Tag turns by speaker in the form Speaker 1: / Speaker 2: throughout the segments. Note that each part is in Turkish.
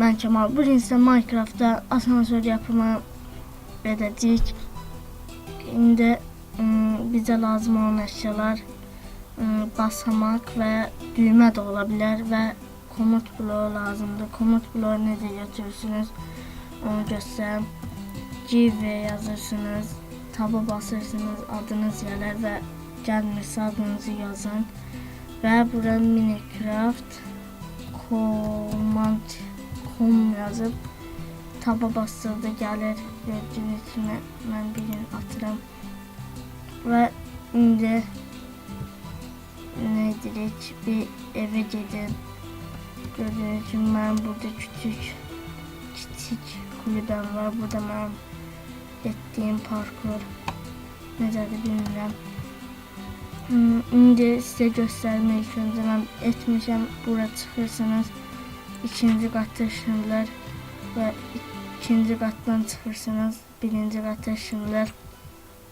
Speaker 1: ben Kemal. Bugün size Minecraft'ta asansör yapımı edecek. Şimdi ım, bize lazım olan eşyalar ım, basamak ve düğme de olabilir ve komut bloğu lazımdır. Komut bloğu ne diye götürürsünüz onu göstereyim. CV yazırsınız, taba basırsınız, adınız gelir ve gelmişse adınızı yazın. Ve burada Minecraft com yazıp taba bastırdı. Gelir gördüğünüz kimi ben bir gün atıram ve indi ne dedik bir eve gördüğünüz gibi ben burada küçük küçük kulübem var. Burada ben ettiğim parkur necədir bilmirəm İndi size göstermek ilk önce ben etmişim. Bura çıkırsınız. ikinci katta ışınlar ve ikinci kattan çıkırsınız. Birinci katta ışınlar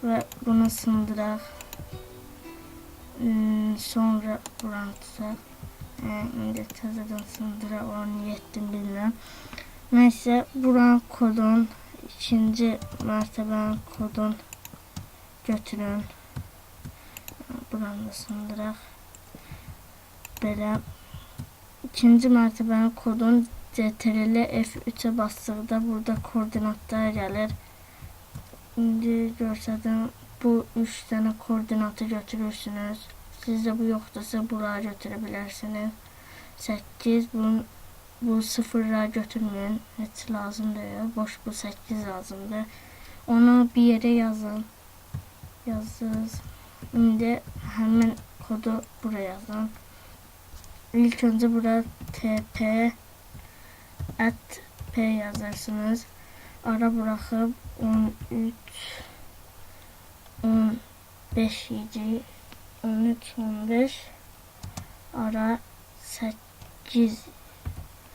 Speaker 1: ve bunu sındırak. Hmm, sonra buranı tutar. Ee, indi təzədən sındıra onu yettim bilmirəm. Neyse buranın kodun ikinci mertebenin kodun götürün. Buranı da sındıraq. Belə ikinci mərtəbənin kodun CTRL F3'e basdıqda burada koordinatlar gəlir. İndi görsədim bu 3 dənə koordinatı götürürsünüz. Sizdə bu yoxdursa buraya götürə bilərsiniz. 8 bunun bu sıfırlar götürmeyin. Hiç lazım değil. Boş bu 8 lazımdır. Onu bir yere yazın. Yazınız. Şimdi hemen kodu buraya yazın. İlk önce burada tp at p yazarsınız. Ara bırakıp 13 15 yedi 13 15 ara 8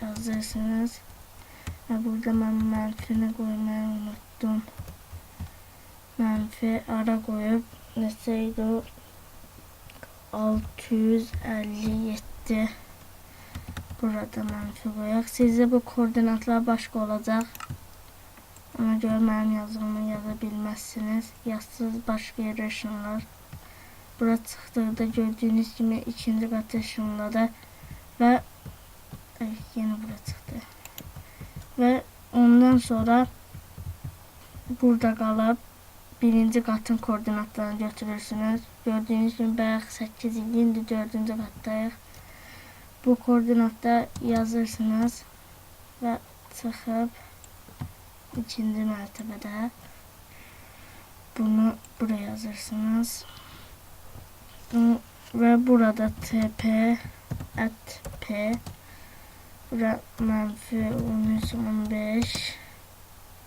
Speaker 1: yazırsınız. Ve burada ben menfini koymayı unuttum. Menfi ara koyup neseydi o 657 burada menfi koyak. Sizde bu koordinatlar başka olacak. Ona göre benim yazımı yazabilmezsiniz. Yazsız başka yere ışınlar. Burada çıktığında gördüğünüz gibi ikinci kat ışınladı. Ve Evet yeni burada çıktı. Ve ondan sonra burada kalıp birinci katın koordinatlarını götürürsünüz. Gördüğünüz gibi bayaq 8 idi, indi 4. katdayıq. Bu koordinatta yazırsınız ve çıxıb ikinci mərtəbədə bunu buraya yazırsınız. Ve burada TP at P Bura menfi 1315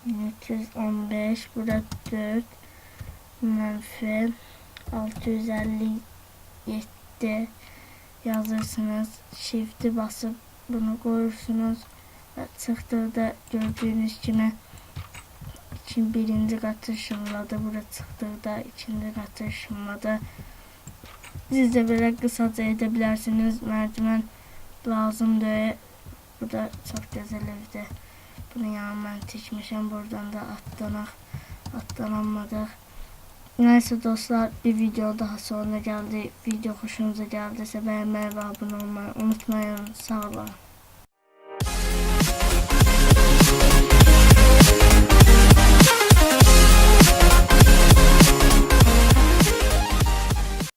Speaker 1: 1315 Bura 4 menfi 657 yazırsınız. Shift'i basıp bunu koyursunuz. Ve çıktığında gördüğünüz gibi için birinci katı ışınladı. Bura çıktığında ikinci katı ışınladı. Siz de böyle kısaca edebilirsiniz. Merdiven lazım diye bu da çok güzel evde. Bunu yanıma seçmişim. Buradan da atlanak. Atlanamadık. Neyse dostlar bir video daha sonra geldi. Video hoşunuza geldiyse beğenmeyi ve abone olmayı unutmayın. Sağ olun.